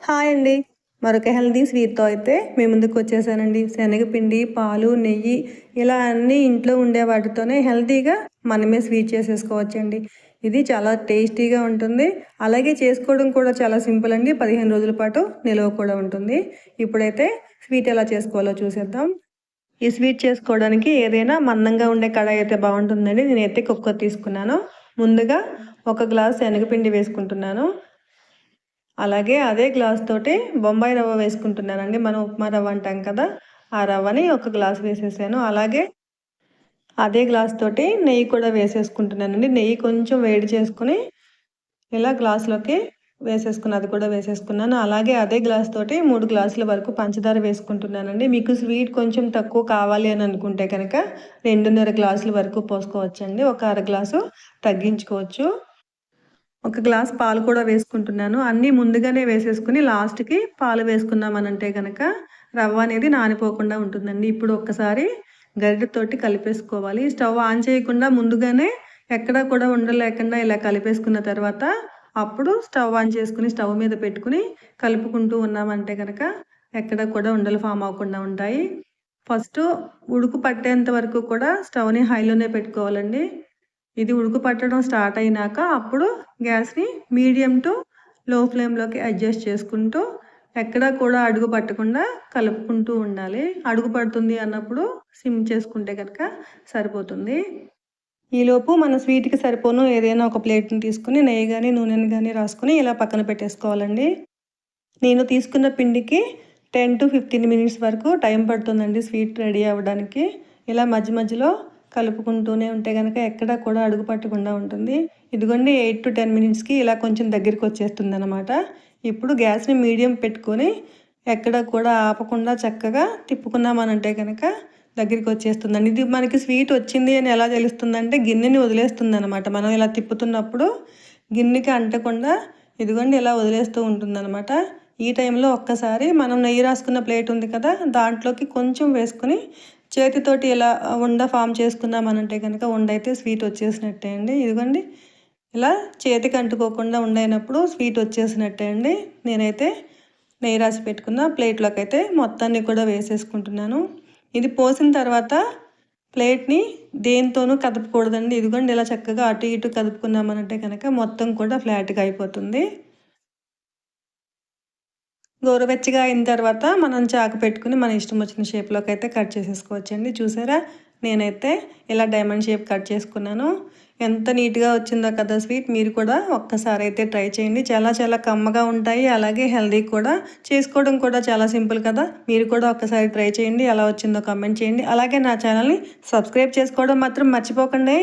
Hi అండి. మరొక healthy స్వీట్తో అయితే మేము ముందుకు వచ్చేసానండి. శనగపిండి పాలు నెయ్యి ఇలా అన్నీ ఇంట్లో ఉండే వాటితోనే హెల్తీగా మనమే స్వీట్ చేసేసుకోవచ్చండి. ఇది చాలా టేస్టీగా ఉంటుంది. అలాగే చేసుకోవడం కూడా చాలా సింపుల్ అండి. పదిహేను రోజుల పాటు నిల్వ కూడా ఉంటుంది. ఇప్పుడైతే స్వీట్ ఎలా చేసుకోవాలో చూసేద్దాం. ఈ స్వీట్ చేసుకోవడానికి ఏదైనా మందంగా ఉండే కడాయి అయితే బాగుంటుందండి. నేనైతే కుక్కర్ తీసుకున్నాను. ముందుగా ఒక గ్లాస్ శనగపిండి వేసుకుంటున్నాను. అలాగే అదే గ్లాస్ తోటి బొంబాయి రవ్వ వేసుకుంటున్నానండి. మనం ఉప్మా రవ్వ అంటాం కదా ఆ రవ్వని ఒక గ్లాస్ వేసేసాను. అలాగే అదే గ్లాస్ తోటి నెయ్యి కూడా వేసేసుకుంటున్నానండి. నెయ్యి కొంచెం వేడి చేసుకుని ఇలా గ్లాస్లోకి వేసేసుకుని అది కూడా వేసేసుకున్నాను. అలాగే అదే గ్లాస్ తోటి మూడు గ్లాసుల వరకు పంచదార వేసుకుంటున్నానండి. మీకు స్వీట్ కొంచెం తక్కువ కావాలి అని అనుకుంటే కనుక రెండున్నర గ్లాసుల వరకు పోసుకోవచ్చండి. ఒక అర గ్లాసు తగ్గించుకోవచ్చు. ఒక గ్లాస్ పాలు కూడా వేసుకుంటున్నాను. అన్నీ ముందుగానే వేసేసుకుని లాస్ట్కి పాలు వేసుకున్నామనంటే కనుక రవ్వ అనేది నానిపోకుండా ఉంటుందండి. ఇప్పుడు ఒక్కసారి గరిటెతోటి కలిపేసుకోవాలి. స్టవ్ ఆన్ చేయకుండా ముందుగానే ఎక్కడా కూడా ఉండలేకుండా ఇలా కలిపేసుకున్న తర్వాత అప్పుడు స్టవ్ ఆన్ చేసుకుని స్టవ్ మీద పెట్టుకుని కలుపుకుంటూ ఉన్నామంటే కనుక ఎక్కడ కూడా ఉండలు ఫామ్ అవ్వకుండా ఉంటాయి. ఫస్ట్ ఉడుకు పట్టేంత వరకు కూడా స్టవ్ని హైలోనే పెట్టుకోవాలండి. ఇది ఉడుకు పట్టడం స్టార్ట్ అయినాక అప్పుడు గ్యాస్ని మీడియం టు లో ఫ్లేమ్లోకి అడ్జస్ట్ చేసుకుంటూ ఎక్కడా కూడా అడుగు పట్టకుండా కలుపుకుంటూ ఉండాలి. అడుగు పడుతుంది అన్నప్పుడు సిమ్ చేసుకుంటే కనుక సరిపోతుంది. ఈలోపు మన స్వీట్కి సరిపోను ఏదైనా ఒక ప్లేట్ని తీసుకుని నెయ్యి కానీ నూనెని కానీ రాసుకుని ఇలా పక్కన పెట్టేసుకోవాలండి. నేను తీసుకున్న పిండికి టెన్ టు ఫిఫ్టీన్ మినిట్స్ వరకు టైం పడుతుందండి స్వీట్ రెడీ అవ్వడానికి. ఇలా మధ్య మధ్యలో కలుపుకుంటూనే ఉంటే కనుక ఎక్కడ కూడా అడుగు పట్టకుండా ఉంటుంది. ఇదిగోండి ఎయిట్ టు టెన్ మినిట్స్కి ఇలా కొంచెం దగ్గరికి వచ్చేస్తుంది అనమాట ఇప్పుడు గ్యాస్ని మీడియం పెట్టుకొని ఎక్కడ కూడా ఆపకుండా చక్కగా తిప్పుకున్నామనంటే కనుక దగ్గరికి వచ్చేస్తుందండి. ఇది మనకి స్వీట్ వచ్చింది అని ఎలా తెలుస్తుందంటే గిన్నెని వదిలేస్తుంది అనమాట మనం ఇలా తిప్పుతున్నప్పుడు గిన్నెకి అంటకుండా ఇదిగోండి ఇలా వదిలేస్తూ ఉంటుందన్నమాట. ఈ టైంలో ఒక్కసారి మనం నెయ్యి రాసుకున్న ప్లేట్ ఉంది కదా దాంట్లోకి కొంచెం వేసుకొని చేతితోటి ఎలా ఉండ ఫామ్ చేసుకున్నామనంటే కనుక ఉండ అయితే స్వీట్ వచ్చేసినట్టే అండి. ఇదిగోండి ఇలా చేతికి అంటుకోకుండా ఉండైనప్పుడు స్వీట్ వచ్చేసినట్టే అండి. నేనైతే నెయ్యి రాసి పెట్టుకున్న ప్లేట్లోకి అయితే మొత్తాన్ని కూడా వేసేసుకుంటున్నాను. ఇది పోసిన తర్వాత ప్లేట్ని దేంతోనూ కదపకూడదండి. ఇదిగోండి ఇలా చక్కగా అటు ఇటు కదుపుకున్నామనంటే కనుక మొత్తం కూడా ఫ్లాట్గా అయిపోతుంది. గోరువెచ్చగా అయిన తర్వాత మనం చాకు పెట్టుకుని మన ఇష్టం వచ్చిన షేప్లోకి అయితే కట్ చేసేసుకోవచ్చండి. చూసారా? నేనైతే ఇలా డైమండ్ షేప్ కట్ చేసుకున్నాను. ఎంత నీట్గా వచ్చిందో కదా స్వీట్. మీరు కూడా ఒక్కసారి అయితే ట్రై చేయండి. చాలా చాలా కమ్మగా ఉంటాయి. అలాగే హెల్దీ కూడా. చేసుకోవడం కూడా చాలా సింపుల్ కదా. మీరు కూడా ఒక్కసారి ట్రై చేయండి. ఎలా వచ్చిందో కమెంట్ చేయండి. అలాగే నా ఛానల్ని సబ్స్క్రైబ్ చేసుకోవడం మాత్రం మర్చిపోకండి.